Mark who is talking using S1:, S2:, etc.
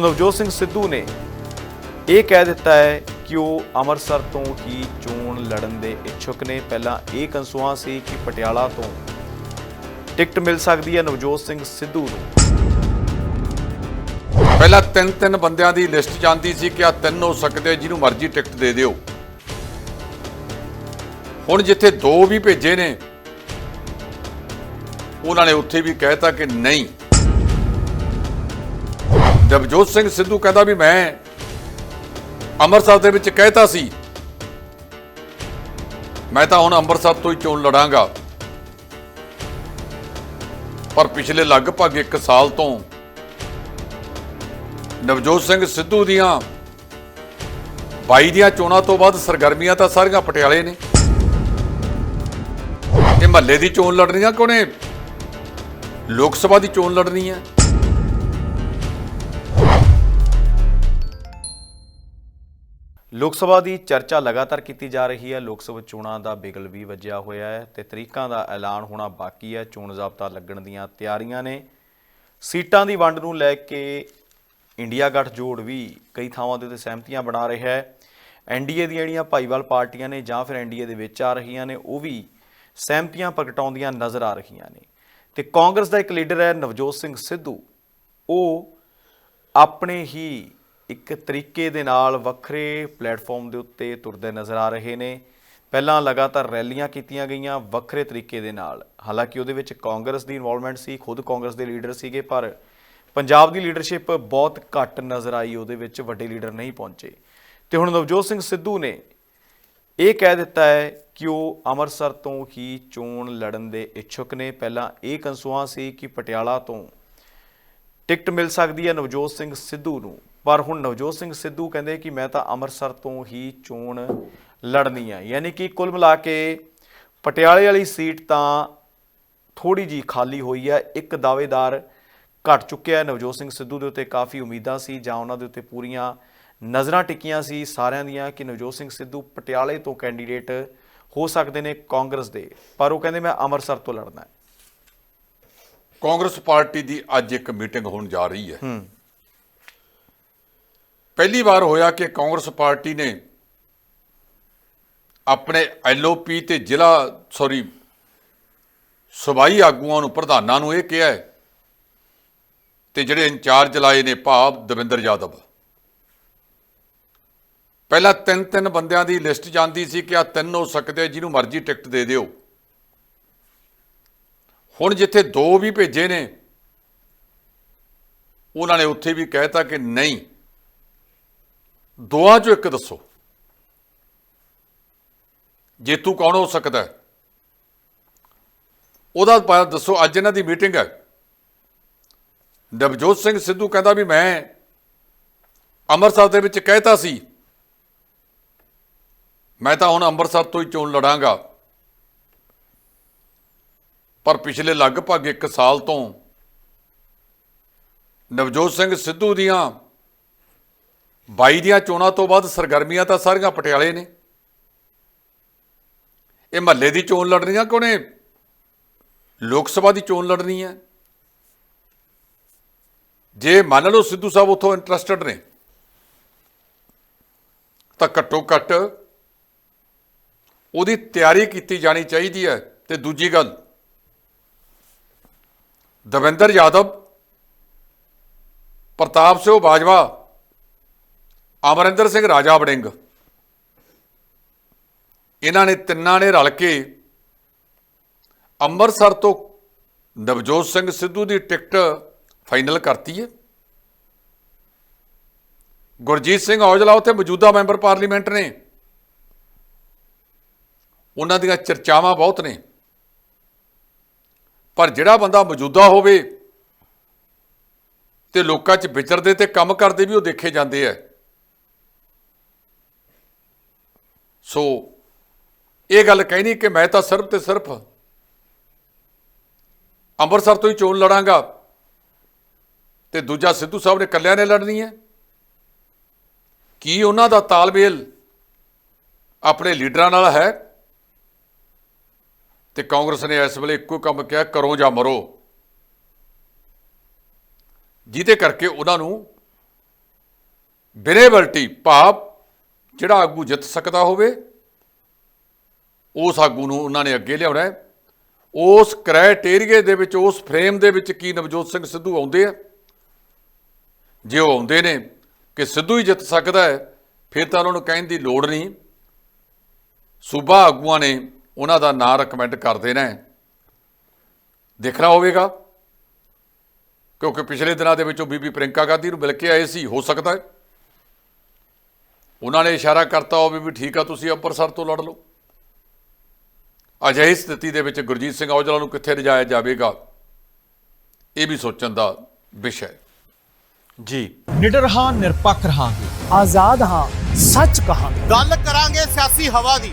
S1: ਨਵਜੋਤ ਸਿੰਘ ਸਿੱਧੂ ਨੇ ਇਹ ਕਹਿ ਦਿੱਤਾ ਹੈ ਕਿ ਉਹ ਅੰਮ੍ਰਿਤਸਰ ਤੋਂ ਹੀ ਚੋਣ ਲੜਨ ਦੇ ਇੱਛੁਕ ਨੇ। ਪਹਿਲਾਂ ਇਹ ਕੰਸੂਆ ਸੀ ਕਿ ਪਟਿਆਲਾ ਤੋਂ ਟਿਕਟ ਮਿਲ ਸਕਦੀ ਹੈ ਨਵਜੋਤ ਸਿੰਘ ਸਿੱਧੂ ਨੂੰ।
S2: ਪਹਿਲਾਂ ਤਿੰਨ ਤਿੰਨ ਬੰਦਿਆਂ ਦੀ ਲਿਸਟ ਜਾਂਦੀ ਸੀ ਕਿ ਆ ਤਿੰਨ ਹੋ ਸਕਦੇ, ਜਿਹਨੂੰ ਮਰਜ਼ੀ ਟਿਕਟ ਦੇ ਦਿਓ। ਹੁਣ ਜਿੱਥੇ ਦੋ ਵੀ ਭੇਜੇ ਨੇ, ਉਹਨਾਂ ਨੇ ਉੱਥੇ ਵੀ ਕਹਿਤਾ ਕਿ ਨਹੀਂ। ਜਗਜੋਤ ਸਿੰਘ ਸਿੱਧੂ ਕਹਿੰਦਾ ਵੀ ਮੈਂ ਅੰਮ੍ਰਿਤਸਰ ਦੇ ਵਿੱਚ ਕਹਿਤਾ ਸੀ, ਮੈਂ ਤਾਂ ਹੁਣ ਅੰਮ੍ਰਿਤਸਰ ਤੋਂ ਹੀ ਚੋਣ ਲੜਾਂਗਾ। ਪਰ ਪਿਛਲੇ ਲਗਭਗ 1 ਸਾਲ ਤੋਂ ਨਵਜੋਤ ਸਿੰਘ ਸਿੱਧੂ ਦੀਆਂ 22 ਦੀਆਂ ਚੋਣਾਂ ਤੋਂ ਬਾਅਦ ਸਰਗਰਮੀਆਂ ਤਾਂ ਸਾਰੀਆਂ ਪਟਿਆਲੇ ਨੇ। ਇਹ ਮਹੱਲੇ ਦੀ ਚੋਣ ਲੜਨੀਆਂ ਕੋਨੇ ਲੋਕ ਸਭਾ ਦੀ ਚੋਣ ਲੜਨੀ ਹੈ।
S1: ਲੋਕ ਸਭਾ ਦੀ ਚਰਚਾ ਲਗਾਤਾਰ ਕੀਤੀ ਜਾ ਰਹੀ ਹੈ। ਲੋਕ ਸਭਾ ਚੋਣਾਂ ਦਾ ਬਿਗਲ ਵੀ ਵੱਜਿਆ ਹੋਇਆ ਹੈ ਤੇ ਤਰੀਕਾਂ ਦਾ ਐਲਾਨ ਹੋਣਾ ਬਾਕੀ ਹੈ। ਚੋਣ ਜ਼ਾਬਤਾ ਲੱਗਣ ਦੀਆਂ ਤਿਆਰੀਆਂ ਨੇ। ਸੀਟਾਂ ਦੀ ਵੰਡ ਨੂੰ ਲੈ ਕੇ ਇੰਡੀਆ ਗੱਠਜੋੜ ਵੀ ਕਈ ਥਾਵਾਂ ਦੇ ਉੱਤੇ ਸਹਿਮਤੀਆਂ ਬਣਾ ਰਿਹਾ ਹੈ। ਐਨਡੀਏ ਦੀਆਂ ਜਿਹੜੀਆਂ ਭਾਈਵਾਲ ਪਾਰਟੀਆਂ ਨੇ ਜਾਂ ਫਿਰ ਐਨਡੀਏ ਦੇ ਵਿੱਚ ਆ ਰਹੀਆਂ ਨੇ, ਉਹ ਵੀ ਸਹਿਮਤੀਆਂ ਪ੍ਰਗਟਾਉਂਦੀਆਂ ਨਜ਼ਰ ਆ ਰਹੀਆਂ ਨੇ। ਤੇ ਕਾਂਗਰਸ ਦਾ ਇੱਕ ਲੀਡਰ ਹੈ ਨਵਜੋਤ ਸਿੰਘ ਸਿੱਧੂ। ਉਹ ਆਪਣੇ ਹੀ ਇੱਕ ਤਰੀਕੇ ਦੇ ਨਾਲ ਵੱਖਰੇ ਪਲੇਟਫਾਰਮ ਦੇ ਉੱਤੇ ਤੁਰਦੇ ਨਜ਼ਰ ਆ ਰਹੇ ਨੇ। ਪਹਿਲਾਂ ਲਗਾਤਾਰ ਰੈਲੀਆਂ ਕੀਤੀਆਂ ਗਈਆਂ ਵੱਖਰੇ ਤਰੀਕੇ ਦੇ ਨਾਲ। ਹਾਲਾਂਕਿ ਉਹਦੇ ਵਿੱਚ ਕਾਂਗਰਸ ਦੀ ਇਨਵੋਲਵਮੈਂਟ ਸੀ, ਖੁਦ ਕਾਂਗਰਸ ਦੇ ਲੀਡਰ ਸੀਗੇ, ਪਰ ਪੰਜਾਬ ਦੀ ਲੀਡਰਸ਼ਿਪ ਬਹੁਤ ਘੱਟ ਨਜ਼ਰ ਆਈ, ਉਹਦੇ ਵਿੱਚ ਵੱਡੇ ਲੀਡਰ ਨਹੀਂ ਪਹੁੰਚੇ। ਤੇ ਹੁਣ ਨਵਜੋਤ ਸਿੰਘ ਸਿੱਧੂ ਨੇ ਇਹ ਕਹਿ ਦਿੱਤਾ ਹੈ ਕਿ ਉਹ ਅੰਮ੍ਰਿਤਸਰ ਤੋਂ ਹੀ ਚੋਣ ਲੜਨ ਦੇ ਇੱਛੁਕ ਨੇ। ਪਹਿਲਾਂ ਇਹ ਕੰਸੂਆ ਸੀ ਕਿ ਪਟਿਆਲਾ ਤੋਂ ਟਿਕਟ ਮਿਲ ਸਕਦੀ ਹੈ ਨਵਜੋਤ ਸਿੰਘ ਸਿੱਧੂ ਨੂੰ। ਪਰ ਹੁਣ ਨਵਜੋਤ ਸਿੰਘ ਸਿੱਧੂ ਕਹਿੰਦੇ ਕਿ ਮੈਂ ਤਾਂ ਅੰਮ੍ਰਿਤਸਰ ਤੋਂ ਹੀ ਚੋਣ ਲੜਨੀ ਹੈ ਯਾਨੀ ਕਿ ਕੁੱਲ ਮਿਲਾ ਕੇ ਪਟਿਆਲੇ ਵਾਲੀ ਸੀਟ ਤਾਂ ਥੋੜੀ ਜੀ ਖਾਲੀ ਹੋਈ ਹੈ ਇੱਕ ਦਾਅਵੇਦਾਰ ਘਟ ਚੁੱਕਿਆ। ਹੈ ਨਵਜੋਤ ਸਿੰਘ ਸਿੱਧੂ ਦੇ ਉੱਤੇ ਕਾਫੀ ਉਮੀਦਾਂ ਸੀ ਜਾਂ ਉਹਨਾਂ ਦੇ ਉੱਤੇ ਪੂਰੀਆਂ ਨਜ਼ਰਾਂ ਟਿਕੀਆਂ ਸੀ ਸਾਰਿਆਂ ਦੀਆਂ ਕਿ ਨਵਜੋਤ ਸਿੰਘ ਸਿੱਧੂ ਪਟਿਆਲੇ ਤੋਂ ਕੈਂਡੀਡੇਟ ਹੋ ਸਕਦੇ ਨੇ ਕਾਂਗਰਸ ਦੇ। ਪਰ ਉਹ ਕਹਿੰਦੇ ਮੈਂ ਅੰਮ੍ਰਿਤਸਰ ਤੋਂ ਲੜਨਾ ਹੈ।
S2: ਕਾਂਗਰਸ ਪਾਰਟੀ ਦੀ ਅੱਜ ਇੱਕ ਮੀਟਿੰਗ ਹੋਣ ਜਾ ਰਹੀ ਹੈ। ਪਹਿਲੀ ਵਾਰ ਹੋਇਆ ਕਿ ਕਾਂਗਰਸ ਪਾਰਟੀ ਨੇ ਆਪਣੇ ਐਲਓਪੀ ਤੇ ਜ਼ਿਲ੍ਹਾ ਸੌਰੀ ਸੂਬਾਈ ਆਗੂਆਂ ਨੂੰ ਪ੍ਰਧਾਨਾਂ ਨੂੰ ਇਹ ਕਿਹਾ ਹੈ ਤੇ ਜਿਹੜੇ ਇੰਚਾਰਜ ਲਾਏ ਨੇ ਭਾਵ ਦਵਿੰਦਰ ਯਾਦਵ। ਪਹਿਲਾਂ ਤਿੰਨ ਤਿੰਨ ਬੰਦਿਆਂ ਦੀ ਲਿਸਟ ਜਾਂਦੀ ਸੀ ਕਿ ਆ ਤਿੰਨ ਹੋ ਸਕਦੇ ਆ, ਜਿਹਨੂੰ ਮਰਜ਼ੀ ਟਿਕਟ ਦੇ ਦਿਓ। ਹੁਣ ਜਿੱਥੇ ਦੋ ਵੀ ਭੇਜੇ ਨੇ ਉਹਨਾਂ ਨੇ ਉੱਥੇ ਵੀ ਕਹਿਤਾ ਕਿ ਨਹੀਂ। ਦੋਆਂ ਚੋਂ ਇੱਕ ਦੱਸੋ। ਜੇਤੂ ਕੌਣ ਹੋ ਸਕਦਾ ਹੈ? ਉਹਦਾ ਪਾ ਦੱਸੋ, ਅੱਜ ਇਹਨਾਂ ਦੀ ਮੀਟਿੰਗ ਹੈ। ਨਵਜੋਤ ਸਿੰਘ ਸਿੱਧੂ ਕਹਿੰਦਾ ਵੀ ਮੈਂ ਅੰਮ੍ਰਿਤਸਰ ਦੇ ਵਿੱਚ ਕਹਿਤਾ ਸੀ, ਮੈਂ ਤਾਂ ਹੁਣ ਅੰਮ੍ਰਿਤਸਰ ਤੋਂ ਹੀ ਚੋਣ ਲੜਾਂਗਾ। ਪਰ ਪਿਛਲੇ ਲਗਭਗ 1 ਸਾਲ ਤੋਂ ਨਵਜੋਤ ਸਿੰਘ ਸਿੱਧੂ ਦੀਆਂ 22 ਦੀਆਂ ਚੋਣਾਂ ਤੋਂ ਬਾਅਦ ਸਰਗਰਮੀਆਂ ਤਾਂ ਸਾਰੀਆਂ ਪਟਿਆਲੇ ਨੇ। ਇਹ ਮਹੱਲੇ ਦੀ ਚੋਣ ਲੜਨੀਆਂ ਕੋਨੇ ਲੋਕ ਸਭਾ ਦੀ ਚੋਣ ਲੜਨੀ ਹੈ ਜੇ ਮੰਨ ਲਓ ਸਿੱਧੂ ਸਾਹਿਬ ਉਥੋਂ ਇੰਟਰਸਟਡ ਨੇ, ਤਾਂ ਘੱਟੋ ਘੱਟ ਉਹਦੀ ਤਿਆਰੀ ਕੀਤੀ ਜਾਣੀ ਚਾਹੀਦੀ ਹੈ। ਤੇ ਦੂਜੀ ਗੱਲ, ਦਵਿੰਦਰ ਯਾਦਵ, ਪ੍ਰਤਾਪ ਸਿੰਘ ਬਾਜਵਾ ਅਮਰਿੰਦਰ ਸਿੰਘ ਰਾਜਾ ਵੜਿੰਗ। ਇਹਨਾਂ ਨੇ ਤਿੰਨਾਂ ਨੇ ਰਲ ਕੇ ਅੰਮ੍ਰਿਤਸਰ ਤੋਂ ਨਵਜੋਤ ਸਿੰਘ ਸਿੱਧੂ ਦੀ ਟਿਕਟ ਫਾਈਨਲ ਕਰਤੀ ਹੈ। ਗੁਰਜੀਤ ਸਿੰਘ ਔਜਲਾ ਉੱਥੇ ਮੌਜੂਦਾ ਮੈਂਬਰ ਪਾਰਲੀਮੈਂਟ ਨੇ। ਉਹਨਾਂ ਦੀਆਂ ਚਰਚਾਵਾਂ ਬਹੁਤ ਨੇ। ਪਰ ਜਿਹੜਾ ਬੰਦਾ ਮੌਜੂਦਾ ਹੋਵੇ ਤੇ ਲੋਕਾਂ 'ਚ ਵਿਚਰਦੇ ਤੇ ਕੰਮ ਕਰਦੇ ਵੀ ਉਹ ਦੇਖੇ ਜਾਂਦੇ ਐ ਸੋ ਇਹ ਗੱਲ ਕਹਿਣੀ ਕਿ ਮੈਂ ਤਾਂ ਸਿਰਫ ਤੇ ਸਿਰਫ ਅੰਮ੍ਰਿਤਸਰ ਤੋਂ ਹੀ ਚੋਣ ਲੜਾਂਗਾ ਤੇ ਦੂਜਾ ਸਿੱਧੂ ਸਾਹਿਬ ਨੇ ਇਕੱਲਿਆਂ ਨੇ ਲੜਨੀ ਹੈ। ਕੀ ਉਹਨਾਂ ਦਾ ਤਾਲਮੇਲ ਆਪਣੇ ਲੀਡਰਾਂ ਨਾਲ ਹੈ? ਤੇ ਕਾਂਗਰਸ ਨੇ ਇਸ ਵੇਲੇ ਇੱਕੋ ਕੰਮ ਕਿਹਾ, ਕਰੋ ਜਾਂ ਮਰੋ। ਜਿਹਦੇ ਕਰਕੇ ਉਹਨਾਂ ਨੂੰ ਵਿਨੇਬਿਲਟੀ ਭਾਵ ਜਿਹੜਾ ਆਗੂ ਜਿੱਤ ਸਕਦਾ ਹੋਵੇ, ਉਸ ਆਗੂ ਨੂੰ ਉਹਨਾਂ ਨੇ ਅੱਗੇ ਲਿਆਉਣਾ ਹੈ। ਉਸ ਕ੍ਰਾਈਟੇਰੀਏ ਦੇ ਵਿੱਚ, ਉਸ ਫਰੇਮ ਦੇ ਵਿੱਚ ਕੀ ਨਵਜੋਤ ਸਿੰਘ ਸਿੱਧੂ ਆਉਂਦੇ ਆ? ਜੇ ਉਹ ਆਉਂਦੇ ਨੇ ਕਿ ਸਿੱਧੂ ਹੀ ਜਿੱਤ ਸਕਦਾ ਹੈ, ਫਿਰ ਤਾਂ ਉਹਨਾਂ ਨੂੰ ਕਹਿਣ ਦੀ ਲੋੜ ਨਹੀਂ। ਸੂਬਾ ਆਗੂਆਂ ਨੇ ਉਹਨਾਂ ਦਾ ਨਾਂ ਰეკਮੈਂਡ ਕਰ ਦੇਣਾ ਦੇਖਣਾ ਹੋਵੇਗਾ, ਕਿਉਂਕਿ ਪਿਛਲੇ ਦਿਨਾਂ ਦੇ ਵਿੱਚ ਉਹ ਬੀਬੀ ਪ੍ਰਿੰਕਾ ਗਾਂਧੀ ਨੂੰ ਮਿਲ ਕੇ ਆਏ ਸੀ, ਹੋ ਸਕਦਾ ਹੈ। ਉਹਨਾਂ ਨੇ ਇਸ਼ਾਰਾ ਕਰਤਾ ਹੋਵੇ ਵੀ ਠੀਕ ਆ ਤੁਸੀਂ ਅੰਮ੍ਰਿਤਸਰ ਤੋਂ ਲੜ ਲਓ। ਅਜਿਹੀ ਸਥਿਤੀ ਦੇ ਵਿੱਚ ਗੁਰਜੀਤ ਸਿੰਘ ਔਜਲਾ ਨੂੰ ਕਿੱਥੇ ਲਿਜਾਇਆ ਜਾਵੇਗਾ? ਇਹ ਵੀ ਸੋਚਣ ਦਾ ਵਿਸ਼ਾ ਹੈ।
S1: ਜੀ।
S3: ਨਿਡਰ ਹਾਂ ਨਿਰਪੱਖ ਰਹਾਂਗੇ।
S4: ਆਜ਼ਾਦ ਹਾਂ ਸੱਚ ਕਹਾਂਗੇ।
S5: ਗੱਲ ਕਰਾਂਗੇ ਸਿਆਸੀ ਹਵਾ ਦੀ।